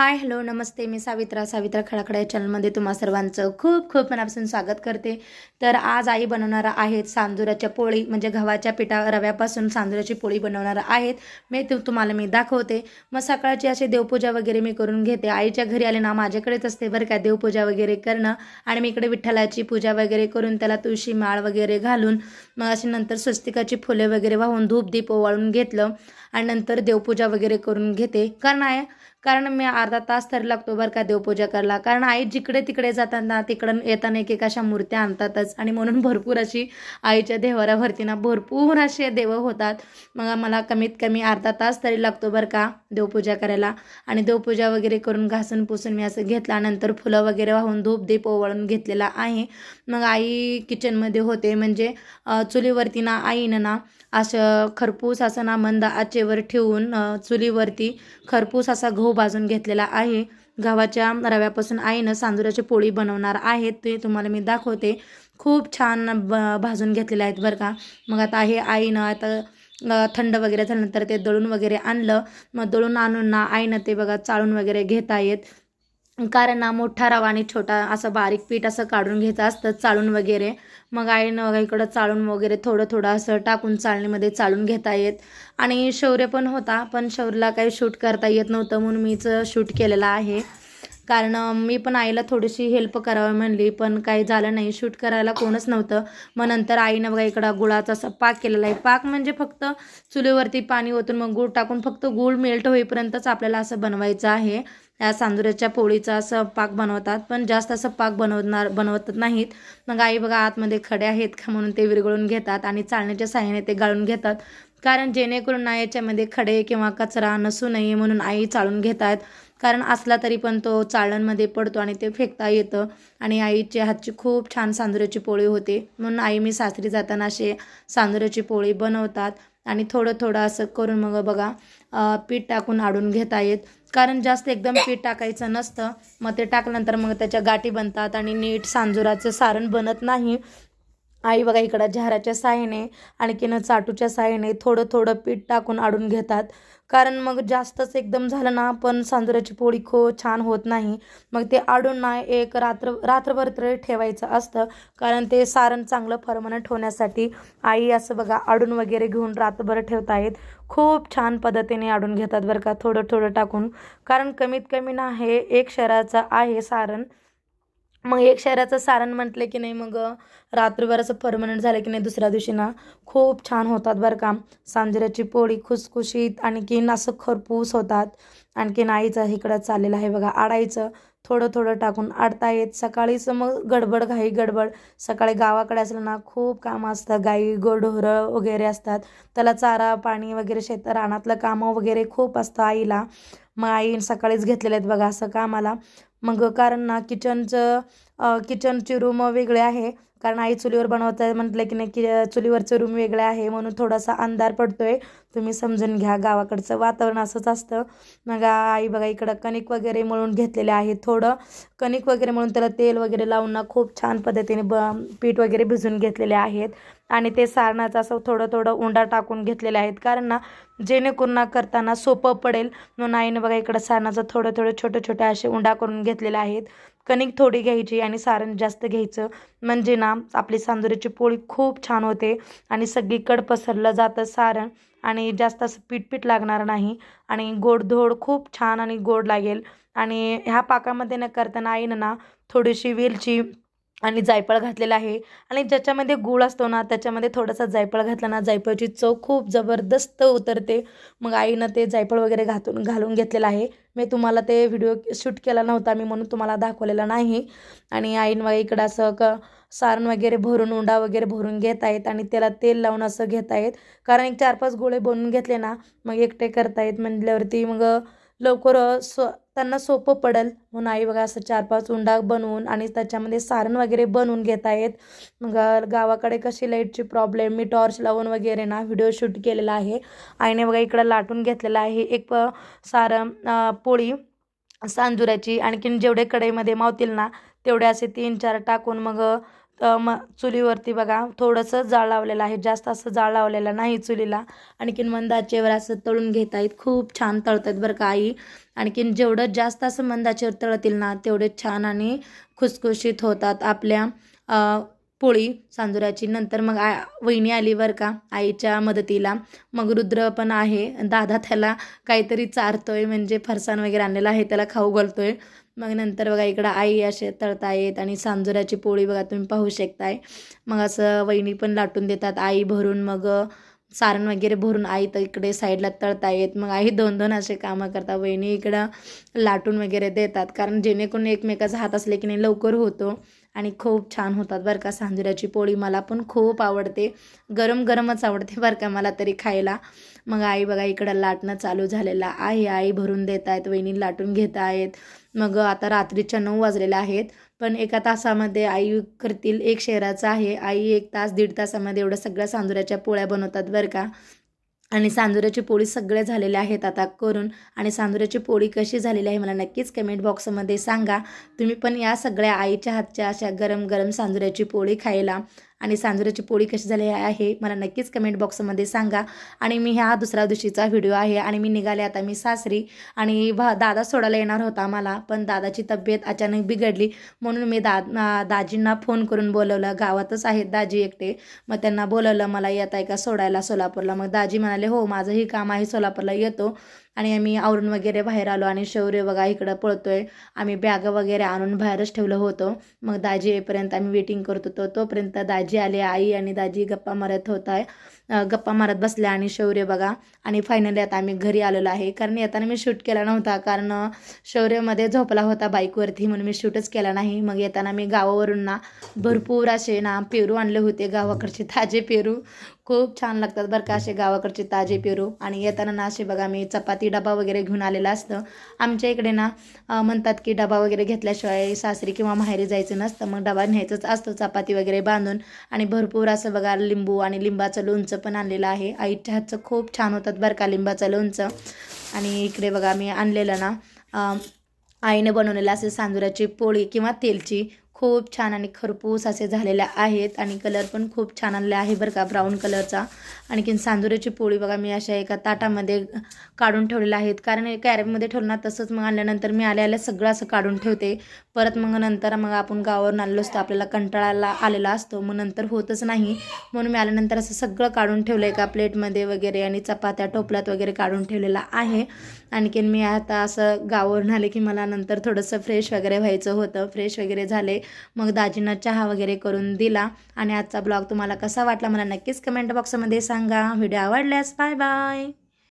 Hi hello नमस्ते. मी सावित्रा सावित्रा खडाखडा या चॅनलमध्ये तुम्हा सर्वांचं खूप खूप मनापासून स्वागत करते. तर आज आई बनवणार आहेत सांजुराच्या पोळी म्हणजे गव्हाच्या पिठा रव्यापासून सांजुराची पोळी बनवणार आहेत. मी ते तुम्हाला मी दाखवते. मग सकाळची अशी देवपूजा वगैरे मी करून घेते. आईच्या घरी आले ना माझ्याकडेच असते बरं का देवपूजा वगैरे करणं. आणि मी इकडे विठ्ठलाची पूजा वगैरे करून त्याला तुळशी माळ वगैरे घालून मग अशी नंतर स्वस्तिकाची फुले वगैरे वाहून धूप दीप ओवाळून घेतलं. आणि नंतर देवपूजा वगैरे करून घेते. कारण आहे कारण मी अर्धा तास तरी लागतो बरं का देवपूजा करायला. कारण आई जिकडे तिकडे जाताना तिकडं येताना एक एक अशा मूर्त्या आणतातच. आणि म्हणून भरपूर अशी आईच्या देवाऱ्यावरती ना भरपूर असे देव होतात. मग मला कमीत कमी अर्धा तास तरी लागतो बरं का देवपूजा करायला. आणि देवपूजा वगैरे करून घासून पुसून मी असं घेतल्यानंतर फुलं वगैरे वाहून धूप दीप ओवाळून घेतलेला आहे. मग आई किचनमध्ये होते. म्हणजे चुलीवरती ना आईनं ना असं खरपूस असं ना मंद आचेवर ठेवून चुलीवरती खरपूस असा गहू भाजून घेतलेला आहे. गव्हाच्या रव्यापासून आईनं सांजुराची पोळी बनवणार आहेत ते तुम्हाला मी दाखवते. खूप छान ब भाजून घेतलेले आहेत बरं का. मग आता हे आईनं आता थंड वगैरे झाल्यानंतर ते दळून वगैरे आणलं. मग दळून आणून ना आईनं ते बघा चाळून वगैरे घेता येत कारण ना मोठा रवा आणि छोटा असं बारीक पीठ असं काढून घ्यायचं असतं चाळून वगैरे. मग आईनं बघा इकडं चाळून वगैरे थोडं थोडं असं टाकून चाळणीमध्ये चाळून घेता येत. आणि शौर्य पण होता पण शौर्यला काही शूट करता येत नव्हतं म्हणून मीच शूट केलेलं आहे. कारण मी पण आईला थोडीशी हेल्प करावी म्हणली पण काही झालं नाही. शूट करायला कोणच नव्हतं. मग नंतर आईनं बघा इकडं गुळाचा असा पाक केलेला आहे. पाक म्हणजे फक्त चुलीवरती पाणी ओतून मग गूळ टाकून फक्त गूळ मेल्ट होईपर्यंतच आपल्याला असं बनवायचं आहे. या सांजुऱ्याच्या पोळीचा असं पाक बनवतात पण जास्त असं पाक बनवणार बनवत नाहीत. मग आई बघा आतमध्ये खडे आहेत का म्हणून ते विरघळून घेतात आणि चाळण्याच्या साह्याने ते गाळून घेतात. कारण जेणेकरून ना याच्यामध्ये खडे किंवा कचरा नसू नये म्हणून आई चाळून घेतात. कारण असला तरी पण तो चाळणमध्ये पडतो आणि ते फेकता येतं. आणि आईच्या हातची खूप छान सांदुराची पोळी होते. म्हणून आई मी सासरी जाताना असे सांदुराची पोळी बनवतात. आणि थोडं थोडं असं करून मग बघा पीठ टाकून आडून घेता येत. कारण जास्त एकदम पीठ टाकायचं नसतं. मग ते टाकल्यानंतर मग त्याच्या गाठी बनतात आणि नीट सांजुराचं सारण बनत नाही. आई बघा इकडं झाराच्या साह्याने आणखीन चाटूच्या साह्याने थोडं थोडं पीठ टाकून आडून घेतात. कारण मग जास्तच एकदम झालं ना पण सांजराची पोळी खूप छान होत नाही. मग ते आडून ना एक रात्र रात्रभर तरी ठेवायचं असतं. कारण ते सारण चांगलं परमनंट होण्यासाठी आई असं बघा आडून वगैरे घेऊन रात्रभर ठेवत आहेत खूप छान पद्धतीने आडून घेतात बरं का थोडं थोडं टाकून. कारण कमीत कमी ना हे एक शहराचं आहे सारण. मग एक शहराचं सारण म्हटलं की नाही मग रात्रभर असं परमनंट झालं की नाही दुसऱ्या दिवशी ना खूप छान होतात बरं का. सांजऱ्याची पोळी खुसखुशीत आणखीन असं खरपूस होतात. आणखीन आईचं इकडं चाललेलं आहे बघा आडायचं थोडं थोडं टाकून आडता येत. सकाळीच मग गडबड घाई गडबड. सकाळी गावाकडे असलं ना खूप कामं असतं गाई गोढोरं वगैरे असतात. त्याला चारा पाणी वगैरे शेत रानातलं कामं वगैरे खूप असतं आईला. मग आई सकाळीच घेतलेले आहेत बघा असं कामाला. मग कारण ना किचनचं किचनची रूम वेगळे आहे. कारण आई चुलीवर बनवत आहे म्हटलं की नाही की चुलीवरचं रूम वेगळे आहे म्हणून थोडासा अंधार पडतोय. तुम्ही समजून घ्या गावाकडचं वातावरण असंच असतं. मग आई बघा इकडं कणिक वगैरे मळून घेतलेले आहे थोडं. कणिक वगैरे म्हणून त्याला तेल वगैरे लावून ना खूप छान पद्धतीने ब पीठ वगैरे भिजून घेतलेले आहेत. आणि ते सारणाचं असं थोडं थोडं उंडा टाकून घेतलेले आहेत. कारण ना जेणेकरून ना करताना सोपं पडेल. म्हणून आईनं बघा इकडं सारणाचं थोडं थोडं छोटे छोटे असे उंडा करून घेतलेले आहेत. कणिक थोडी घ्यायची आणि सारण जास्त घ्यायचं. म्हणजे ना आपली सांजुरीची पोळी खूप छान होते आणि सगळीकडं पसरलं जातं सारण आणि जास्त असं पीठपीठ लागणार नाही आणि गोडधोड खूप छान आणि गोड लागेल. आणि ह्या पाकामध्ये न करताना आईनं ना थोडीशी वेलची आणि जायफळ घातलेलं आहे. आणि ज्याच्यामध्ये गूळ असतो ना त्याच्यामध्ये थोडासा जायफळ घातला ना जायफळची चव खूप जबरदस्त उतरते. मग आईनं ते जायफळ वगैरे घातून घालून घेतलेलं आहे. मी तुम्हाला ते व्हिडिओ शूट केला नव्हता मी म्हणून तुम्हाला दाखवलेला नाही. आणि आईन वगैरे इकडं असं क सारण वगैरे भरून उंडा वगैरे भरून घेत आहेत आणि त्याला तेल लावून असं घेत आहेत. कारण एक चार पाच गोळे बनवून घेतले ना मग एकटे करतायत म्हटल्यावरती मग लवकर स्व त्यांना सोपं पडेल. म्हणून आई बघा असं चार पाच उंडा बनवून आणि त्याच्यामध्ये सारण वगैरे बनवून घेत आहेत. मग गावाकडे कशी लाईटची प्रॉब्लेम मी टॉर्च लावून वगैरे ना व्हिडिओ शूट केलेला आहे. आईने बघा इकडं लाटून घेतलेलं आहे. एक सारं पोळी सांजुऱ्याची. आणखीन जेवढे कढईमध्ये मावतील ना तेवढे असे तीन चार टाकून मग मग चुलीवरती बघा थोडंसं जाळ लावलेलं आहे. जास्त असं जाळ लावलेलं नाही चुलीला. आणखीन मंदाचेवर असं तळून घेत आहेत. खूप छान तळतात बरं का आई. आणखीन जेवढं जास्त असं मंदाचेवर तळतील ना तेवढे छान आणि खुसखुशीत होतात आपल्या पोळी सांजुराची नंतर मग आ वहिनी आली बरं का आईच्या मदतीला. मग रुद्र पण आहे. दादा त्याला काहीतरी चारतोय म्हणजे फरसाण वगैरे आणलेलं आहे त्याला खाऊ घालतोय. मग नंतर बघा इकडं आई असे तळतायत आणि सांजुराची पोळी बघा तुम्ही पाहू शकताय. मग असं वहिनी पण लाटून देतात आई भरून मग सारण वगैरे भरून आई तर इकडे साईडला तळतायत. मग आई दोन दोन असे कामं करतात. वहिनी इकडं लाटून वगैरे देतात. कारण जेणेकरून एकमेकाचा हात असले की नाही लवकर होतो. आणि खूप छान होतात बरं का सांजुऱ्याची पोळी. मला पण खूप आवडते. गरम गरमच आवडते बरं का मला तरी खायला. मग आई बघा इकडं लाटणं चालू झालेलं आहे. आई भरून देत आहेत वहिनी लाटून घेत आहेत. मग आता रात्रीच्या नऊ वाजलेल्या आहेत. पण एका तासामध्ये आई करतील एक शेराचं आहे. आई एक तास दीड तासामध्ये एवढं सगळ्या सांजुऱ्याच्या पोळ्या बनवतात बरं का. आणि सांजुऱ्याची पोळी सगळे झालेले आहेत आता करून. आणि सांजुऱ्याची पोळी कशी झालेली आहे मला नक्कीच कमेंट बॉक्समध्ये सांगा. तुम्ही पण या सगळ्या आईच्या हातच्या अशा गरम गरम सांजुऱ्याची पोळी खायला. आणि सांजुऱ्याची पोळी कशी झाली आहे मला नक्कीच कमेंट बॉक्समध्ये सांगा. आणि मी ह्या दुसऱ्या दिवशीचा व्हिडिओ आहे आणि मी निघाले आता मी सासरी आणि भा दादा सोडायला येणार होता मला पण दादाची तब्येत अचानक बिघडली. म्हणून मी दा दाजींना फोन करून बोलवलं गावातच आहेत दाजी एकटे. मग त्यांना बोलवलं मला येत आहे का सोडायला सोलापूरला? मग दाजी म्हणाले हो माझंही काम आहे सोलापूरला येतो. आणि आम्ही आवरून वगैरे बाहेर आलो आणि शौर्य बघा इकडं पळतोय. आम्ही बॅग वगैरे आणून बाहेरच ठेवलं होतं. मग दाजी येईपर्यंत आम्ही वेटिंग करत होतो. तोपर्यंत दाजी आले आई आणि दाजी गप्पा मारत होत आहे गप्पा मारत बसल्या आणि शौर्य बघा. आणि फायनली आता आम्ही घरी आलेलो आहे. कारण येताना मी शूट केला नव्हता. कारण शौर्यमध्ये झोपला होता बाईकवरती म्हणून मी शूटच केला नाही. मग येताना मी गावावरून ना भरपूर असे ना पेरू आणले होते. गावाकडचे ताजे पेरू. खूप छान लागतात बरं का असे गावाकडचे ताजे पेरू. आणि येताना ना असे बघा मी चपाती डबा वगैरे घेऊन आलेला असतं. आमच्या इकडे ना म्हणतात की डबा वगैरे घेतल्याशिवाय सासरी किंवा माहेरी जायचं नसतं. मग डबा न्यायचंच असतं चपाती वगैरे बांधून. आणि भरपूर असं बघा लिंबू आणि लिंबाचं लोणचं पण आणलेलं आहे. आईच्या हातचं खूप छान होतात बरं का लिंबाचं लोणचं. आणि इकडे बघा मी आणलेलं ना आईने बनवलेलं असे सांजुराची पोळी किंवा तेलची. खूप छान आणि खरपूस असे झालेले आहेत आणि कलर पण खूप छान आणले आहे बरं का ब्राऊन कलरचा. आणखीन सांदुऱ्याची पोळी बघा मी अशा एका ताटामध्ये काढून ठेवलेल्या आहेत. कारण कॅरेबमध्ये ठेवलं ना तसंच मग आणल्यानंतर मी आल्या आल्या सगळं असं काढून ठेवते. परत मग नंतर मग आपण गावावरून आलेलो असतो आपल्याला कंटाळाला आलेला असतो. मग नंतर होतच नाही. म्हणून मी आल्यानंतर असं सगळं काढून ठेवलं एका प्लेटमध्ये वगैरे आणि चपात्या टोपल्यात वगैरे काढून ठेवलेला आहे. आणखीन मी आता असं गावावरून आले की मला नंतर थोडंसं फ्रेश वगैरे व्हायचं होतं. फ्रेश वगैरे झाले. मग दाजींना चहा वगैरे करून दिला. आणि आजचा ब्लॉग तुम्हाला कसा वाटला मला नक्कीच कमेंट बॉक्समध्ये सांगा. व्हिडिओ आवडल्यास बाय बाय.